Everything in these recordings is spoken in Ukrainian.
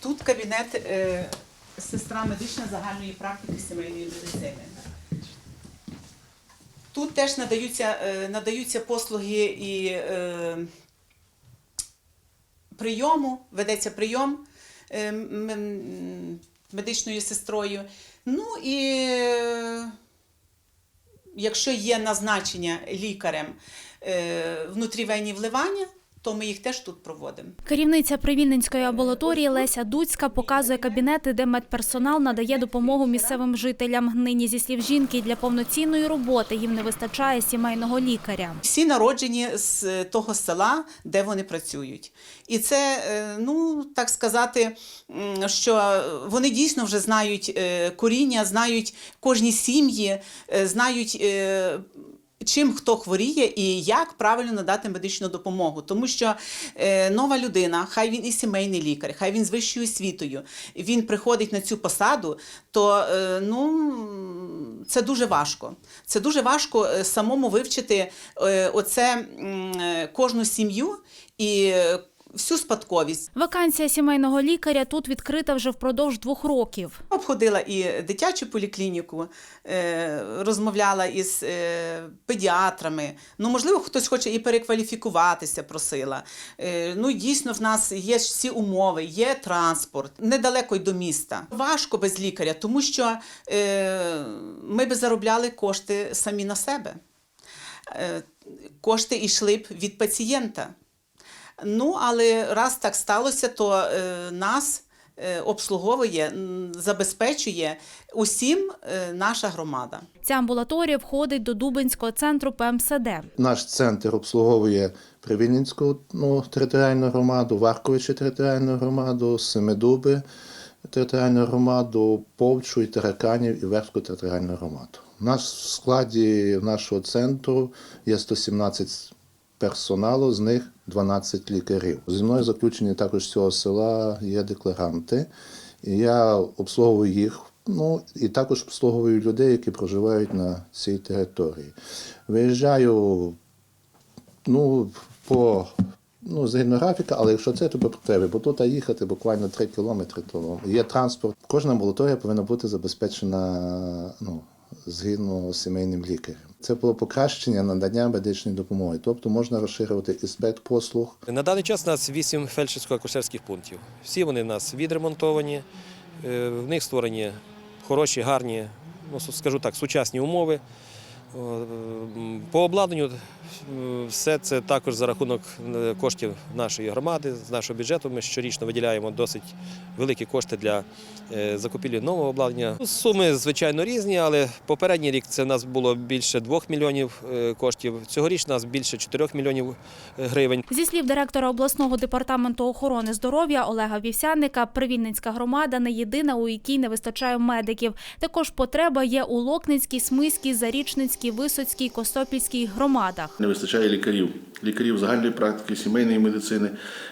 Тут кабінет е, сестра медична загальної практики сімейної медицини. Тут теж надаються, е, надаються послуги і е, прийому, ведеться прийом е, медичною сестрою. Ну і е, якщо є назначення лікарем е, внутрівенні вливання, то ми їх теж тут проводимо. Керівниця Привільненської амбулаторії Леся Дуцька показує кабінети, де медперсонал надає допомогу місцевим жителям. Нині, зі слів жінки, для повноцінної роботи їм не вистачає сімейного лікаря. Всі народжені з е, того села, де вони працюють. І це, е, ну так сказати, що вони дійсно вже знають е, коріння, знають кожні сім'ї, знають. Чим хто хворіє і як правильно надати медичну допомогу, тому що е, нова людина, хай він і сімейний лікар, хай він з вищою освітою, він приходить на цю посаду, то е, ну це дуже важко. Це дуже важко е, самому вивчити е, оце е, кожну сім'ю і всю спадковість. Вакансія сімейного лікаря тут відкрита вже впродовж двох років. Обходила і дитячу поліклініку, е, розмовляла із е, педіатрами. Ну, можливо, хтось хоче і перекваліфікуватися, просила. Е, Ну, дійсно, в нас є всі умови, є транспорт, недалеко й до міста. Важко без лікаря, тому що ми би заробляли кошти самі на себе. Кошти йшли б від пацієнта. Ну, але раз так сталося, то е, нас е, обслуговує, забезпечує усім е, наша громада. Ця амбулаторія входить до Дубинського центру ПМСД. Наш центр обслуговує Привільненську ну, територіальну громаду, Варковичі територіальну громаду, Семидуби територіальну громаду, Повчу і Тараканів і Верську територіальну громаду. У нас в складі нашого центру є 117 персоналу, з них 12 лікарів. Зі мною заключені також з цього села є декларанти. Я обслуговую їх. Ну і також обслуговую людей, які проживають на цій території. Виїжджаю ну, по ну, згідно графіка, але якщо це, то по потребі, бо тут їхати буквально 3 кілометри, то є транспорт. Кожна амбулаторія повинна бути забезпечена ну, згідно з сімейним лікарем. Це було покращення надання медичної допомоги, тобто можна розширювати і спектр послуг. На даний час у нас 8 фельдшерсько-акушерських пунктів. Всі вони в нас відремонтовані, е, в них створені хороші, гарні, ну, скажу так, сучасні умови. По обладнанню все це також за рахунок е, коштів нашої громади, з нашого бюджету. Ми щорічно виділяємо досить великі кошти для е, закупівлі нового обладнання. Ну, Суми, звичайно, різні, але попередній рік це у нас було більше 2 мільйонів е, коштів. Цьогоріч у нас більше 4 мільйонів е, гривень. Зі слів директора обласного департаменту охорони здоров'я Олега Вівсянника, Привільненська громада не єдина, у якій не вистачає медиків. Також потреба є у Локницькій, Смиській, Зарічницькій, Висоцькій, Костопільській громадах. Вистачає лікарів, лікарів загальної практики, сімейної медицини,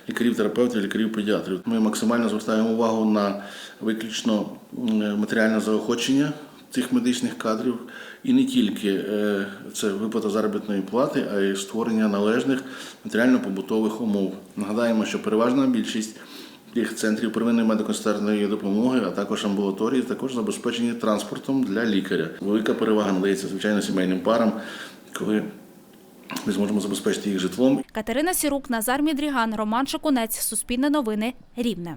лікарів-терапевтів, лікарів-педіатрів. Ми максимально звертаємо увагу на виключно матеріальне заохочення цих медичних кадрів і не тільки е, це виплата заробітної плати, а й створення належних матеріально-побутових умов. Нагадаємо, що переважна більшість тих центрів первинної медико-санітарної допомоги, а також амбулаторії, також забезпечені транспортом для лікаря. Велика перевага надається звичайно сімейним парам, коли ми зможемо забезпечити їх житлом Катерина Сірук, Назар Мідріган, Роман Шакунець, Суспільне новини, Рівне.